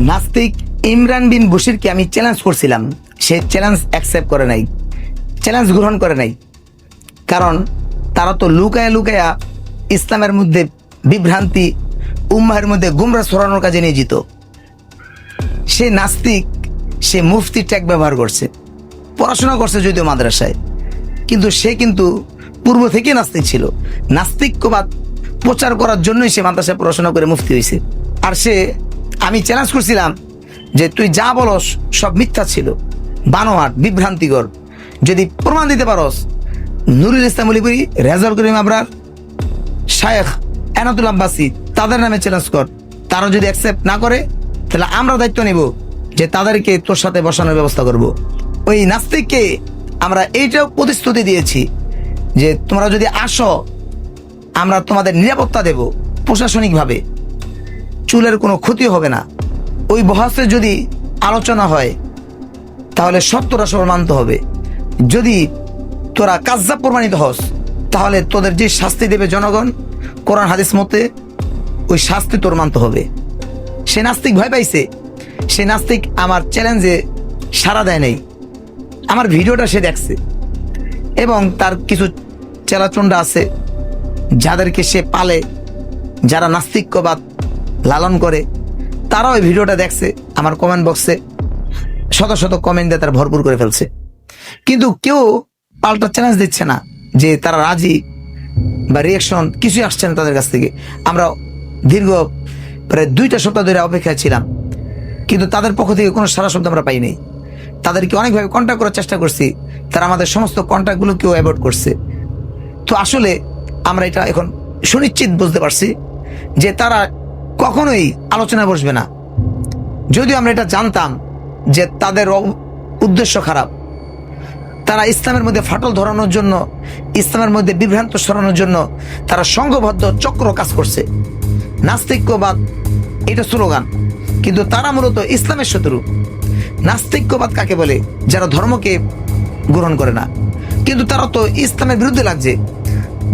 নাস্তিক ইমরান বিন বশিরকে আমি চ্যালেঞ্জ করছিলাম। সে চ্যালেঞ্জ অ্যাকসেপ্ট করে নাই। চ্যালেঞ্জ গ্রহণ করে নাই। কারণ তারা তো লুকায়া লুকায়া ইসলামের মধ্যে বিভ্রান্তি, উম্মাহের মধ্যে গুমরা ছড়ানোর কাজে নিয়োজিত। সে নাস্তিক, সে মুফতি ট্যাগ ব্যবহার করছে। পড়াশোনা করছে যদিও মাদ্রাসায়। কিন্তু সে কিন্তু পূর্ব থেকে নাস্তিক ছিল। নাস্তিকবাদ প্রচার করার জন্যই সে মাদ্রাসায় পড়াশোনা করে মুফতি হয়েছে আর সে আমি চ্যালেঞ্জ করছিলাম যে তুই যা বলস সব মিথ্যা ছিল। বানোয়াট, বিভ্রান্তিকর। যদি প্রমাণ দিতে পারস, নুরুল ইসলাম অলিপুরি রেজাল করিম আবরার, শায়েখ এনাতুল আব্বাসি, তাদের নামে চ্যালেঞ্জ কর। তারা যদি অ্যাকসেপ্ট না করে, তাহলে আমরা দায়িত্ব নেব যে তাদেরকে তোর সাথে বসানোর ব্যবস্থা করব। ওই নাস্তিককে আমরা এইটাও প্রতিশ্রুতি দিয়েছি যে তোমরা যদি আসো, আমরা তোমাদের নিরাপত্তা দেব প্রশাসনিকভাবে। চুলের কোনো ক্ষতি হবে না। ওই বহাসে যদি আলোচনা হয়, তাহলে সত্যটা সবার হবে। যদি তোরা কাজ্জাব প্রমাণিত হস, তাহলে তোদের যে শাস্তি দেবে জনগণ, কোরআন হাদিস মতে, ওই শাস্তি তোর মানতে হবে। সে নাস্তিক ভয় পাইছে। সে নাস্তিক আমার চ্যালেঞ্জে সাড়া দেয় নাই। আমার ভিডিওটা সে দেখছে। এবং তার কিছু চেলাচন্ডা আছে, যাদেরকে সে পালে, যারা নাস্তিক্যবাদ লালন করে তারা ওই ভিডিওটা দেখছে, আমার কমেন্ট বক্সে শত শত কমেন্ট দিয়ে তারা ভরপুর করে ফেলছে। কিন্তু কেউ পাল্টা চ্যালেঞ্জ দিচ্ছে না যে তারা রাজি বা রিয়াকশন কিছুই আসছে না তাদের কাছ থেকে। আমরা দীর্ঘ প্রায় দুইটা সপ্তাহ ধরে অপেক্ষায় ছিলাম, কিন্তু তাদের পক্ষ থেকে কোনো সারা শব্দ আমরা পাইনি। তাদেরকে অনেকভাবে কন্ট্যাক্ট করার চেষ্টা করছি, তারা আমাদের সমস্ত কন্ট্যাক্টগুলোকেও অ্যাভয়েড করছে। তো আসলে আমরা এটা এখন সুনিশ্চিত বুঝতে পারছি যে তারা কখনোই আলোচনায় বসবে না। যদিও আমরা এটা জানতাম যে তাদের উদ্দেশ্য খারাপ। তারা ইসলামের মধ্যে ফাটল ধরানোর জন্য, ইসলামের মধ্যে বিভ্রান্ত সরানোর জন্য তারা সংঘবদ্ধ চক্র কাজ করছে। নাস্তিক্যবাদ, এটা স্লোগান। কিন্তু তারা মূলত ইসলামের শত্রু। নাস্তিক্যবাদ কাকে বলে? যারা ধর্মকে গ্রহণ করে না। কিন্তু তারা তো ইসলামের বিরুদ্ধে লাগছে।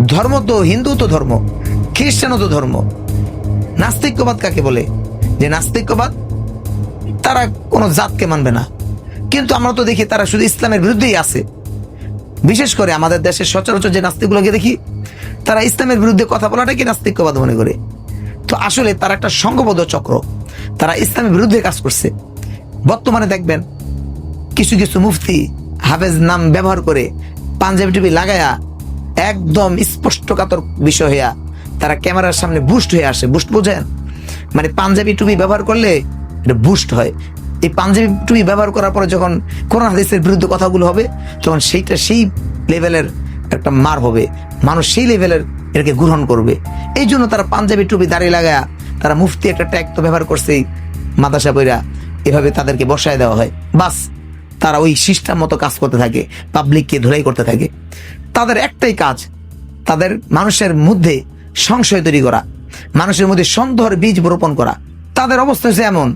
ধর্ম তো হিন্দু তো ধর্ম, খ্রিস্টানও তো ধর্ম। নাস্তিক্যবাদ কাকে বলে? যে নাস্তিক্যবাদ তারা কোনো জাতকে মানবে না। কিন্তু আমরা তো দেখি তারা শুধু ইসলামের বিরুদ্ধেই আছে। বিশেষ করে আমাদের দেশের সচরাচর যে নাস্তিকগুলোকে দেখি, তারা ইসলামের বিরুদ্ধে কথা বলাটাকে নাস্তিক্যবাদ মনে করে। তো আসলে তারা একটা সংঘবদ্ধ চক্র। তারা ইসলামের বিরুদ্ধে কাজ করছে। বর্তমানে দেখবেন কিছু কিছু মুফতি হাফেজ নাম ব্যবহার করে পাঞ্জাবি টুপি লাগায়া একদম স্পষ্টকাতর বিষয় হইয়া তারা ক্যামেরার সামনে বুস্ট হয়ে আসে। বুস্ট বোঝেন? মানে পাঞ্জাবি টুপি ব্যবহার করলে এটা বুস্ট হয়। এই পাঞ্জাবি টুপি ব্যবহার করার পরে যখন কোরআন হাদিসের বিরুদ্ধে কথাগুলো হবে, তখন সেইটা সেই লেভেলের একটা মার হবে। মানুষ সেই লেভেলের এটাকে গ্রহণ করবে। এই জন্য তারা পাঞ্জাবি টুপি দাঁড়িয়ে লাগায়া তারা মুফতি একটা ট্যাগ তো ব্যবহার করছেই মাদাসা বইরা এভাবে তাদেরকে বসায় দেওয়া হয়। বাস, তারা ওই সিস্টেম মতো কাজ করতে থাকে। পাবলিককে ধরেই করতে থাকে। তাদের একটাই কাজ, তাদের মানুষের মধ্যে সংশয় তৈরি করা, মানুষের মধ্যে সন্দেহের বীজ রোপণ করা। তাদের অবস্থা হচ্ছে এমন।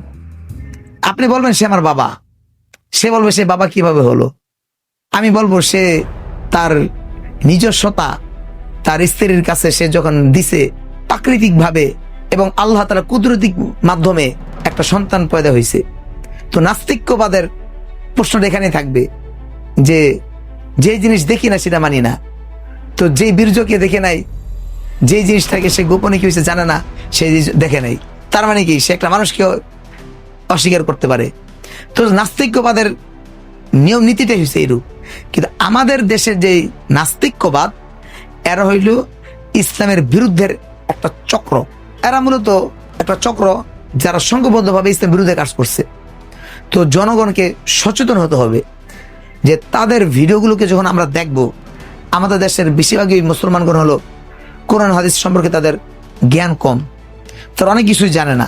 আপনি বলবেন, সে আমার বাবা। সে বলবে, সে বাবা কীভাবে হলো? আমি বলব, সে তার নিজস্বতা, তার স্ত্রীর কাছে সে যখন দিছে প্রাকৃতিক ভাবে এবং আল্লাহ তারা কুদরতিক মাধ্যমে একটা সন্তান পয়দা হয়েছে তো নাস্তিক্যবাদের প্রশ্নটা এখানে থাকবে যে যে জিনিস দেখি না, সেটা মানি না। তো যেই বীর্যকে দেখে নাই যেই জিনিসটাকে সে গোপনে কি হয়েছে জানে না, সেই জিনিস দেখে নাই। তার মানে কি, সে একটা মানুষকে অস্বীকার করতে পারে। তো নাস্তিক্যবাদের নিয়ম নীতিটাই হচ্ছে এরূপ কিন্তু আমাদের দেশের যে নাস্তিক্যবাদ, এরা হইল ইসলামের বিরুদ্ধের একটা চক্র। এরা মূলত একটা চক্র যারা সংঘবদ্ধভাবে ইসলামের বিরুদ্ধে কাজ করছে। তো জনগণকে সচেতন হতে হবে যে তাদের ভিডিওগুলোকে যখন আমরা দেখব, আমাদের দেশের বেশিরভাগই মুসলমানগণ হলো কোরআন হাদিস সম্পর্কে তাদের জ্ঞান কম। তারা অনেক কিছুই জানে না।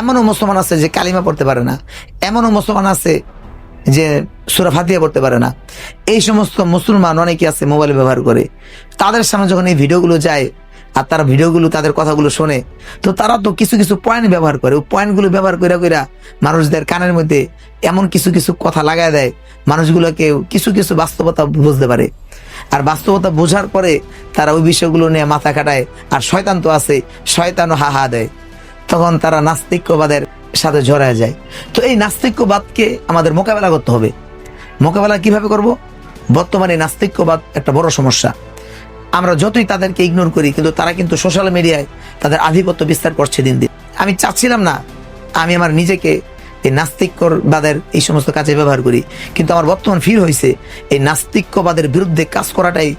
এমনও মুসলমান আছে যে কালিমা পড়তে পারে না। এমনও মুসলমান আছে যে সুরা ফাতিয়া পড়তে পারে না। এই সমস্ত মুসলমান অনেকে আছে মোবাইল ব্যবহার করে। তাদের সামনে যখন এই ভিডিওগুলো যায় আর তারা ভিডিওগুলো, তাদের কথাগুলো শোনে, তো তারা তো কিছু কিছু পয়েন্ট ব্যবহার করে। ওই পয়েন্টগুলো ব্যবহার করে কইরা মানুষদের কানের মধ্যে এমন কিছু কিছু কথা লাগায় দেয়, মানুষগুলোকে কিছু কিছু বাস্তবতা বুঝতে পারে। আর বাস্তবতা বোঝার পরে তারা ওই বিষয়গুলো নিয়ে মাথা কাটায় আর শয়তান তো আছে, শয়তানও হা হা দেয়। তখন তারা নাস্তিক্যবাদের সাথে জড়ায় যায়। তো এই নাস্তিক্যবাদকে আমাদের মোকাবেলা করতে হবে। মোকাবেলা কীভাবে করব? বর্তমানে নাস্তিক্যবাদ একটা বড় সমস্যা। আমরা যতই তাদেরকে ইগনোর করি, কিন্তু তারা কিন্তু সোশ্যাল মিডিয়ায় তাদের আধিপত্য বিস্তার করছে দিন দিন। আমি চাচ্ছিলাম না, আমি আমার নিজেকে এই নাস্তিকবাদের এই সমস্ত কাজে ব্যবহার করি। কিন্তু আমার বর্তমান ফিল হয়েছে এই নাস্তিক্যবাদের বিরুদ্ধে কাজ করাটাই